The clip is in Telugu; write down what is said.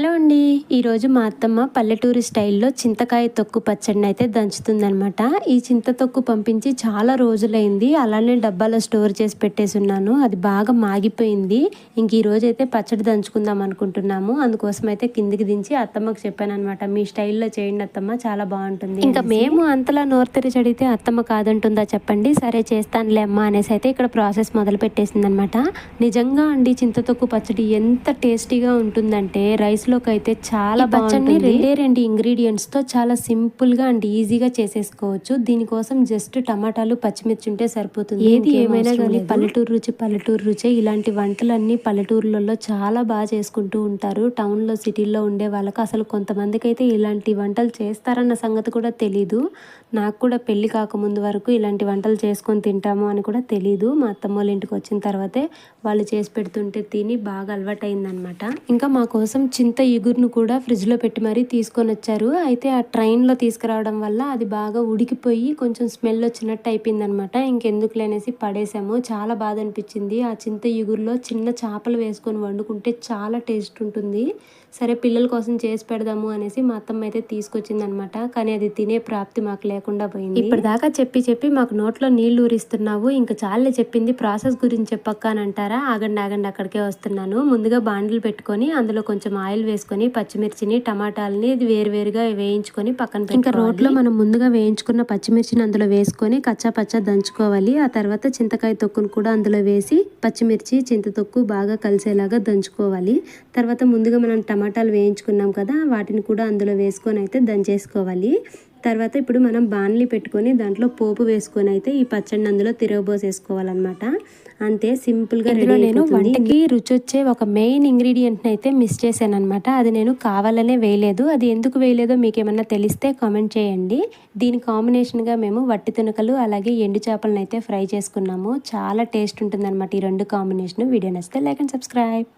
హలో అండి. ఈరోజు మా అత్తమ్మ పల్లెటూరి స్టైల్లో చింతకాయ తొక్కు పచ్చడిని అయితే దంచుతుందనమాట ఈ చింత తొక్కు పంపించి చాలా రోజులైంది. అలానే డబ్బాలో స్టోర్ చేసి పెట్టేసి ఉన్నాను. అది బాగా మాగిపోయింది. ఇంక ఈ రోజు అయితే పచ్చడి దంచుకుందాం అనుకుంటున్నాము. అందుకోసం అయితే కిందికి దించి అత్తమ్మకు చెప్పాను అనమాట మీ స్టైల్లో చేయండి అత్తమ్మ. చాలా బాగుంటుంది ఇంకా మేము అంతలా నోరు తెరిచి అడిగితే అత్తమ్మ కాదంటుందా చెప్పండి. సరే చేస్తానులే అమ్మ అనేసి అయితే ఇక్కడ ప్రాసెస్ మొదలు పెట్టేసింది అనమాట నిజంగా అండి చింత తొక్కు పచ్చడి ఎంత టేస్టీగా ఉంటుందంటే రైస్ లోకి అయితే చాలా పచ్చడిని రెండే రెండు ఇంగ్రీడియంట్స్తో చాలా సింపుల్గా అండ్ ఈజీగా చేసేసుకోవచ్చు. దీనికోసం జస్ట్ టమాటాలు పచ్చిమిర్చి ఉంటే సరిపోతుంది. ఏది ఏమైనా కానీ పల్లెటూరు రుచి పల్లెటూరు రుచి ఇలాంటి వంటలన్నీ పల్లెటూరులలో చాలా బాగా చేసుకుంటూ ఉంటారు. టౌన్లో సిటీల్లో ఉండే వాళ్ళకి అసలు కొంతమందికి అయితే ఇలాంటి వంటలు చేస్తారన్న సంగతి కూడా తెలీదు. నాకు కూడా పెళ్ళి కాకముందు వరకు ఇలాంటి వంటలు చేసుకొని తింటాము అని కూడా తెలీదు. మా అత్తమ్మ వాళ్ళ ఇంటికి వచ్చిన తర్వాతే వాళ్ళు చేసి పెడుతుంటే తిని బాగా అలవాటైందనమాట ఇంకా మా కోసం ఇంత ఇగురును కూడా ఫ్రిడ్జ్లో పెట్టి మరీ తీసుకొని వచ్చారు అయితే ఆ ట్రైన్లో తీసుకురావడం వల్ల అది బాగా ఉడికిపోయి కొంచెం స్మెల్ వచ్చినట్టు అయిపోయిందనమాట. ఇంకెందుకు లేనేసి పడేసాము. చాలా బాధ అనిపించింది ఆ చింత ఇగురులో చిన్న చేపలు వేసుకొని వండుకుంటే చాలా టేస్ట్ ఉంటుంది. సరే పిల్లల కోసం చేసి పెడదాము అనేసి మా అత్తమ్మ అయితే తీసుకొచ్చింది అనమాట కానీ అది తినే ప్రాప్తి మాకు లేకుండా పోయింది. ఇప్పటిదాకా చెప్పి చెప్పి మాకు నోట్లో నీళ్ళు ఊరిస్తున్నావు. ఇంకా చాలే చెప్పింది ప్రాసెస్ గురించి చెప్పక్క అని అంటారా? ఆగండి ఆగండి అక్కడికే వస్తున్నాను. ముందుగా బాండిల్ పెట్టుకొని అందులో కొంచెం ఆయిల్ వేసుకొని పచ్చిమిర్చిని టమాటాలని వేరువేరుగా వేయించుకొని పక్కన ఇంకా రోట్లో మనం ముందుగా వేయించుకున్న పచ్చిమిర్చిని అందులో వేసుకొని కచ్చా పచ్చా దంచుకోవాలి. ఆ తర్వాత చింతకాయ తొక్కును కూడా అందులో వేసి పచ్చిమిర్చి చింత తొక్కు బాగా కలిసేలాగా దంచుకోవాలి. తర్వాత ముందుగా మనం టమాటాలు వేయించుకున్నాం కదా వాటిని కూడా అందులో వేసుకొని అయితే దంచేసుకోవాలి. తర్వాత ఇప్పుడు మనం బాణలి పెట్టుకొని దాంట్లో పోపు వేసుకొని అయితే ఈ పచ్చడిని అందులో తిరగబోసేసుకోవాలన్నమాట అంతే సింపుల్గా రెడీ నేను వంటకి రుచి వచ్చే ఒక మెయిన్ ఇంగ్రీడియంట్ని అయితే మిస్ చేశాను అనమాట అది నేను కావాలనే వేయలేదు. అది ఎందుకు వేయలేదో మీకు ఏమన్నా తెలిస్తే కామెంట్ చేయండి. దీని కాంబినేషన్గా మేము వట్టి తునకలు అలాగే ఎండు చేపలను అయితే ఫ్రై చేసుకున్నాము. చాలా టేస్ట్ ఉంటుందన్నమాట ఈ రెండు కాంబినేషన్. వీడియో నచ్చితే లైక్ అండ్ సబ్స్క్రైబ్.